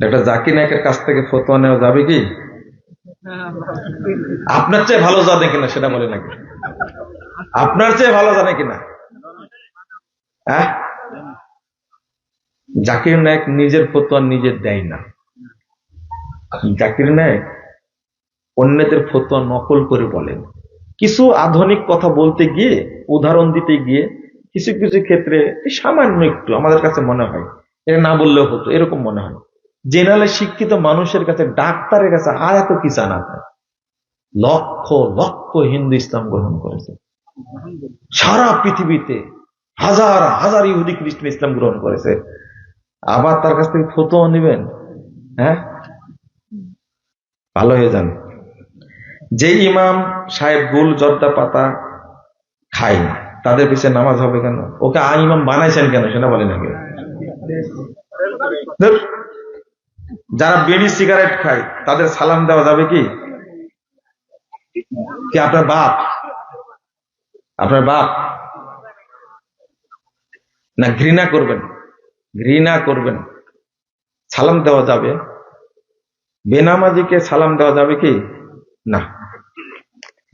Doctor Zakir নায়কের কাছ থেকে ফতোয়া নেওয়া যাবে কি? আপনার চেয়ে ভালো জানে কিনা সেটা বলে নাকি? আপনার চেয়ে ভালো জানে কিনা? হ্যাঁ? জাকির নায়ক নিজের ফতোয়া নিজে দেয় না। জাকির নায়ক অন্যদের ফতোয়া নকল করে বলেন কিছু আধুনিক কথা বলতে গিয়ে, উদাহরণ দিতে গিয়ে কিছু কিছু ক্ষেত্রে সামান্য একটু আমাদের কাছে মনে হয়, এটা না বললেও হতো, এরকম মনে হয়। জেনারেলে শিক্ষিত মানুষের কাছে, ডাক্তারের কাছে আর এত কি জানা হয় লক্ষ লক্ষ হিন্দু ইসলাম গ্রহণ করেছে। সারা পৃথিবীতে হাজার হাজার ইহুদি, খ্রিস্টান ইসলাম গ্রহণ করেছে। আবার তার কাছ থেকে ফতোয়া নেবেন? হ্যাঁ? ভালো হয়ে যান। যে ইমাম সাহেব গুল, জর্দা পাতা খায় না, তাদের পিছিয়ে নামাজ হবে কেন? ওকে আ ইমাম বানাইছেন কেন? সেটা আগে। ধুর। যারা বিড়ি, সিগারেট খায়, তাদের সালাম দেওয়া যাবে কি? কি আপনার বাপ? আপনার বাপ? না, ঘৃণা করবেন। ঘৃণা করবেন। সালাম দেওয়া যাবে। বেনামাজিকে সালাম দেওয়া যাবে কি? না।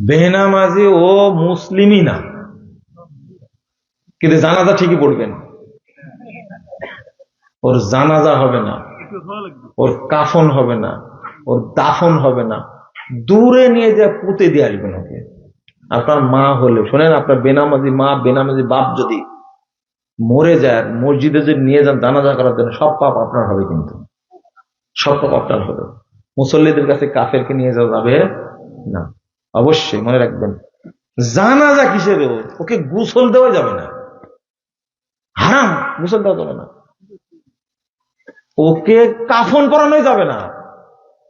বেনামাজি ও মুসলিমই না। কিন্তু জানাজা ঠিকই পড়বেন। ওর জানাজা হবে না। ওর কাফন হবে না, ওর দাফন হবে না। দূরে নিয়ে যা পুঁতে দিয়ে আসবেন ওকে। আপনার মা হলে, শোনেন আপনার বেনামাজি মা, বেনামাজি বাপ যদি মরে যায়, মসজিদে যদি নিয়ে যান, জানাজা করার জন্য, সব পাপ আপনার হবে কিন্তু। সব পাপ আপনার হবে। মুসল্লিদের কাছে কাফেরকে নিয়ে যাওয়া যাবে না। অবশ্যই মনে রাখবেন, জানাজা কিসের? ওকে গুসল দেওয়া যাবে না। হারাম, গুসল দেওয়া যাবে না। ওকে কাফন পরানোই যাবে না।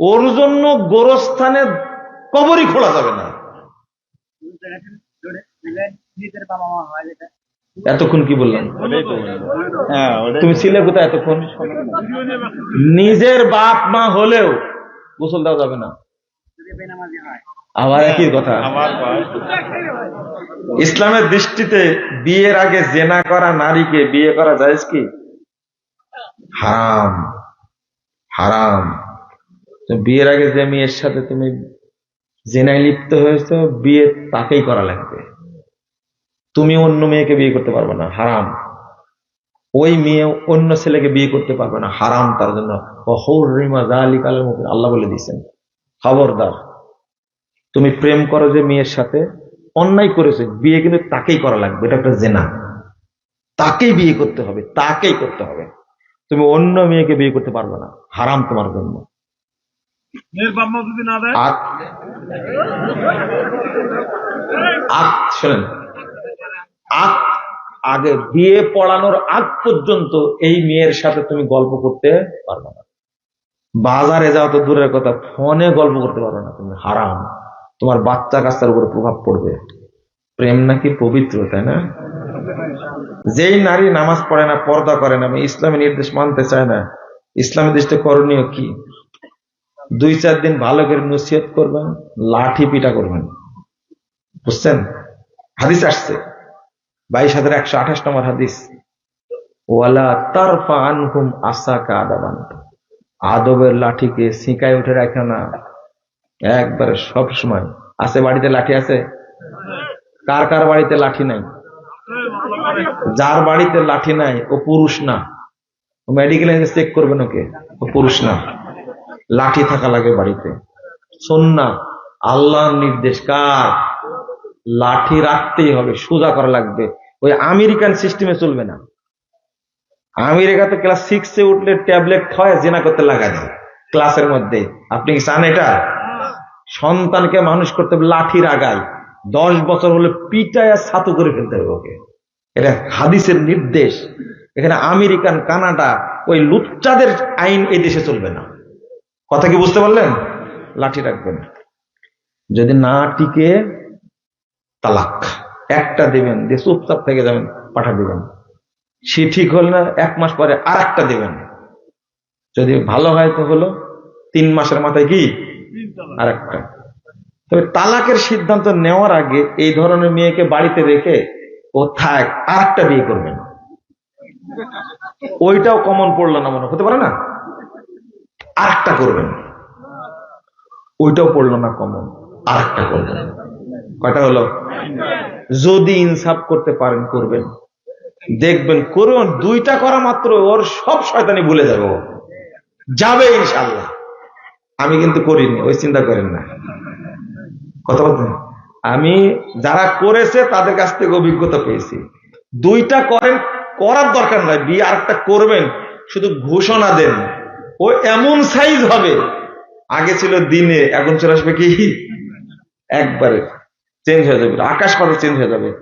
ওর জন্য গোরস্থানে কবরই খোলা যাবে না। এতক্ষণ কি বললাম হ্যাঁ তুমি ছিলে কোথায় এতক্ষণ? নিজের বাপ মা হলেও গোসল দেওয়া যাবে না। আবার একই কথা। ইসলামের দৃষ্টিতে বিয়ের আগে জেনা করা নারীকে বিয়ে করা যায় কি? হারাম হারাম। তো বিয়ের আগে যে মেয়ের সাথে তুমি জেনায় লিপ্ত হয়েছো, বিয়ে তাকেই করা লাগবে। তুমি অন্য মেয়েকে বিয়ে করতে পারবে না, হারাম। ওই মেয়ে অন্য ছেলেকে বিয়ে করতে পারবে না, হারাম তার জন্য। আল্লাহ বলে দিয়েছেন। খবরদার, তুমি প্রেম করো যে মেয়ের সাথে, অন্যায় করেছে, বিয়ে কিন্তু তাকেই করা লাগবে, এটা একটা জেনা। তাকেই বিয়ে করতে হবে, তাকেই করতে হবে। তুমি অন্য মেয়েকে বিয়ে করতে পারবে না। হারাম তোমার জন্য। আগ শোনেন। আগ আগে বিয়ে পড়ানোর আগ পর্যন্ত এই মেয়ের সাথে তুমি গল্প করতে পারবে না। বাজারে যাওয়া তো দূরের কথা ফোনে গল্প করতে পারবে না তুমি। হারাম। তোমার বাচ্চা কাচ্চার উপরে প্রভাব পড়বে। প্রেম নাকি পবিত্র তাই না? যেই নারী নামাজ পড়ে না, পর্দা করে না ইসলামী নির্দেশ মানতে চায় না। ইসলামী দৃষ্টি করণীয় কি? দুই চার দিন ভালো করে নসিহত করবেন, লাঠি পিটা করবেন। বুঝছেন? হাদিস আসছে। বাইশ হাজার একশো আঠাশ নম্বর হাদিস। ওয়ালা তারফা আনহুম আসাকা আদাবান। আদবের লাঠিকে সিঁকায় উঠে রাখে না। একবারে সব সময়। আছে বাড়িতে লাঠি আছে? কার কার বাড়িতে লাঠি নাই? যার বাড়িতে লাঠি নাই, ও পুরুষ না। মেডিকেলে চেক করবেন ওকে, ও পুরুষ না। লাঠি থাকা লাগে বাড়িতে। শোন না আল্লাহর নির্দেশ কার? লাঠি রাখতেই হবে, সোজা করা লাগবে। ওই আমেরিকান সিস্টেমে চলবে না। আমেরিকাতে ক্লাস সিক্সে উঠলে ট্যাবলেট খাওয়ায়, জেনা করতে লাগা যায় ক্লাসের মধ্যে। আপনি কি চান এটা? সন্তানকে মানুষ করতে হবে লাঠির আগায় দশ বছর হলে পিটায় ছাতু করে ফেলতে হবে ওকে। এটা হাদিসের নির্দেশ। এখানে আমেরিকান, কানাডা, ওই লুচ্চাদের আইন এই দেশে চলবে না। কথা কি বুঝতে পারলেন? লাঠি রাখবেন। যদি না টিকে, তালাক। একটা দেবেন, দিয়ে চুপচাপ থেকে যাবেন, পাঠা দেবেন। সে ঠিক হল না, এক মাস পরে আর একটা দেবেন। যদি ভালো হয় তো হলো তিন মাসের মাথায় কি? আর একটা তবে তালাকের সিদ্ধান্ত নেওয়ার আগে এই ধরনের মেয়েকে বাড়িতে রেখে ও থাক আর একটা বিয়ে করবেন ওইটাও কমন পড়ল না মনে, হতে পারে না? আর একটা করবেন ওইটাও পড়ল না কমন আর একটা করবেন কয়টা হলো? যদি ইনসাফ করতে পারেন, করবেন। দেখবেন করুন, দুইটা করা মাত্র, ওর সব শয়তানি ভুলে যাবে যাবে ইনশাল্লাহ। আমি কিন্তু করিনি, ওই চিন্তা করেন না। কথা বলতেন আমি যারা করেছে তাদের কাছ থেকে অভিজ্ঞতা পেয়েছি। দুইটা করেন, করার দরকার নাই, বিয়ে আরেকটা করবেন, শুধু ঘোষণা দেন। ও এমন সাইজ হবে। আগে ছিল দিনে, এখন চলে আসবে কি? একবারে চেঞ্জ হয়ে যাবে, আকাশ পাতাল চেঞ্জ হয়ে যাবে।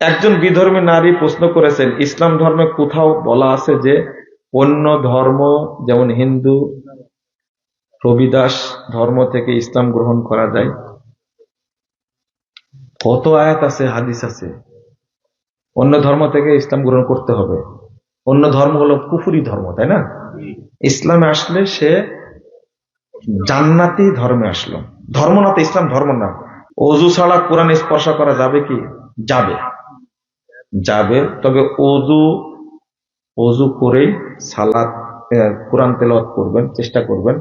একজন বিধর্মী নারী প্রশ্ন করেছেন, ইসলাম ধর্মে কোথাও বলা আছে যে অন্য ধর্ম, যেমন হিন্দু, রবিদাস ধর্ম থেকে ইসলাম গ্রহণ করা যায়? কত আয়াত আছে, হাদিস আছে। অন্য ধর্ম থেকে ইসলাম গ্রহণ করতে হবে। অন্য ধর্ম হলো কুফুরি ধর্ম, তাই না? ইসলামে আসলে সে জান্নাতি ধর্মে আসলো। ধর্ম না তো ইসলাম, ধর্ম না। অজু ছাড়া কোরআন স্পর্শ করা যাবে কি? যাবে। যাবে, তবে অজু অজু করেই সালাদ কোরআন তেলাওয়াত করবেন, চেষ্টা করবেন।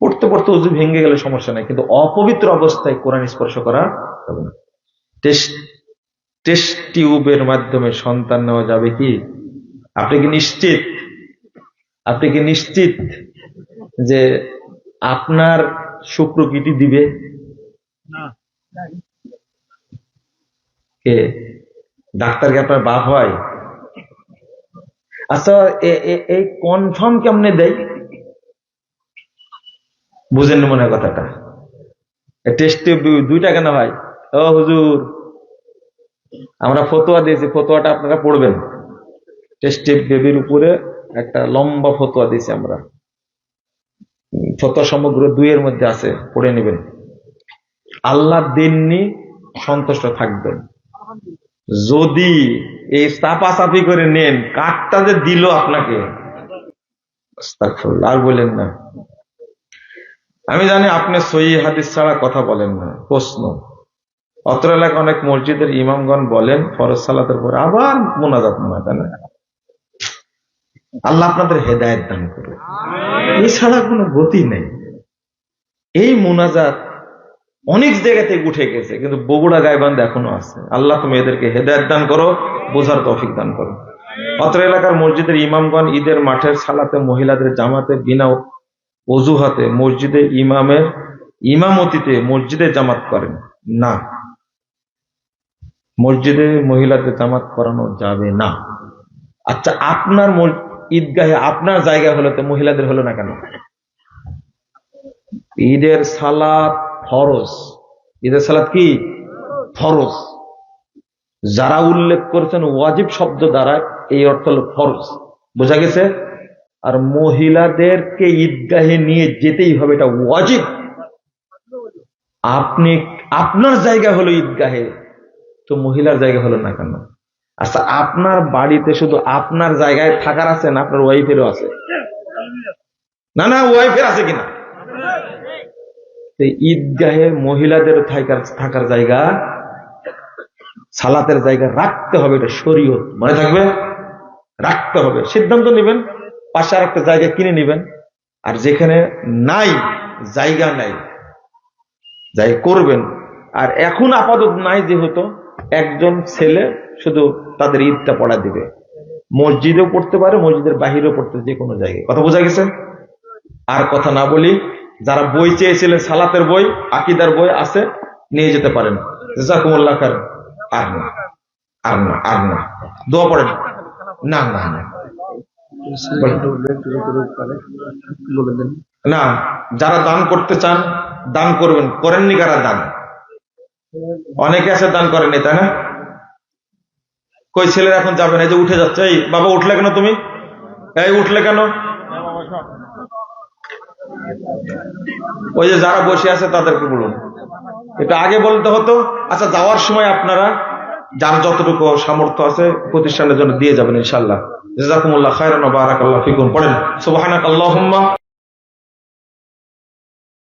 পড়তে পড়তে অজু ভেঙে গেলে সমস্যা নাই, কিন্তু অপবিত্র অবস্থায় কোরআন স্পর্শ করা যাবে না। টেস্ট টেস্ট টিউবের মাধ্যমে সন্তান নেওয়া যাবে কি? আপনি কি নিশ্চিত? আপনি কি নিশ্চিত যে আপনার শুক্রকিটি দিবে? কে? ডাক্তার কি আপনার বাপ হয়? আচ্ছা এই কনফার্ম কেমনে দেয়? বুঝেন মনে কথাটা। টেস্ট দুইটা কেন ভাই ও হুজুর, আমরা ফতোয়া দিয়েছি, ফতোয়াটা আপনারা পড়বেন। টেস্ট বেবির উপরে একটা লম্বা ফতোয়া দিয়েছি আমরা। ফতোয়া সমগ্র দুইয়ের মধ্যে আছে, পড়ে নেবেন। আল্লাহ দেননি সন্তুষ্ট থাকবেন। যদি এই চাপাচাপি করে নেন কাঠটা যে দিল আপনাকে আর বলেন না। আমি জানি আপনি সহি হাদিস ছাড়া কথা বলেন না, প্রশ্ন। অত্র এলাকা অনেক মসজিদের ইমামগণ বলেন ফরজ সালাতের পর আবার মোনাজাত মনে না আল্লাহ আপনাদের হেদায়ত দান করুন এছাড়া কোনো গতি নেই। এই মোনাজাত অনেক জায়গা থেকে উঠে গেছে কিন্তু বগুড়া গাইবান্ধ এখনও আছে। আল্লাহ তুমি এদেরকে হেদায়ত দান করো বোঝার তৌফিক দান করো। অত্র এলাকার মসজিদের ইমামগণ ঈদের মাঠের সালাতে মহিলাদের জামাতে বিনা অজুহাতে মসজিদে ইমামের ইমামতিতে মসজিদে জামাত করেন। না। মসজিদে মহিলাদের জামাত করানো যাবে না। আচ্ছা আপনার ঈদগাহে আপনার জায়গা হলো তো মহিলাদের হলো না কেন? ঈদের সালাত ফরজ। ঈদের সালাত কি? ফরজ। যারা উল্লেখ করেছেন ওয়াজিব শব্দ দ্বারা এই অর্থ হলো ফরজ। বোঝা গেছে? আর মহিলাদেরকে ঈদগাহে নিয়ে যেতেই হবে, এটা ওয়াজিব। আপনি আপনার জায়গা হলো ঈদগাহে। তো মহিলার জায়গা হলো না কেন? আচ্ছা আপনার বাড়িতে শুধু আপনার জায়গায় থাকার আছে না আপনার ওয়াইফেরও আছে? না না ওয়াইফের আছে কিনা? ঈদগাহে মহিলাদের থাকার থাকার জায়গা, সালাতের জায়গা রাখতে হবে, এটা শরীয়ত। মনে থাকবে? রাখতে হবে। সিদ্ধান্ত নেবেন, পাশে আর একটা জায়গা কিনে নেবেন। আর যেখানে নাই, জায়গা নাই, যাই করবেন। আর এখন আপাতত নাই যেহেতু একজন ছেলে শুধু তাদের ঈদটা পড়া দিবে। মসজিদেও পড়তে পারে, মসজিদের বাহিরেও পড়তে যে কোনো জায়গায়। কথা বোঝা গেছে? আর কথা না বলি, যারা বই চেয়েছিলেন, সালাতের বই, আকিদার বই আছে, নিয়ে যেতে পারেন। জাকুমুল্লাহ আর না আর না আর না। দোয়া পড়েন। না না না। না, যারা দান করতে চান, দান করবেন। করেননি কারা দান? অনেকে আছে দান করেনি তাই না? কই ছেলেরা এখন যাবে না যে উঠে যাচ্ছে। এই বাবা, উঠলে কেন তুমি? এই উঠলে কেন? ওই যে যারা বসে আছে তাদেরকে বলুন। এটা আগে বলতে হতো আচ্ছা যাওয়ার সময় আপনারা যার যতটুকু সামর্থ্য আছে প্রতিষ্ঠানের জন্য দিয়ে যাবেন ইনশাল্লাহ জাজাকুমুল্লাহ খায়রান বারাকাল্লাহু ফিকুম। পড়েন সুবহানাকাল্লাহুম্মা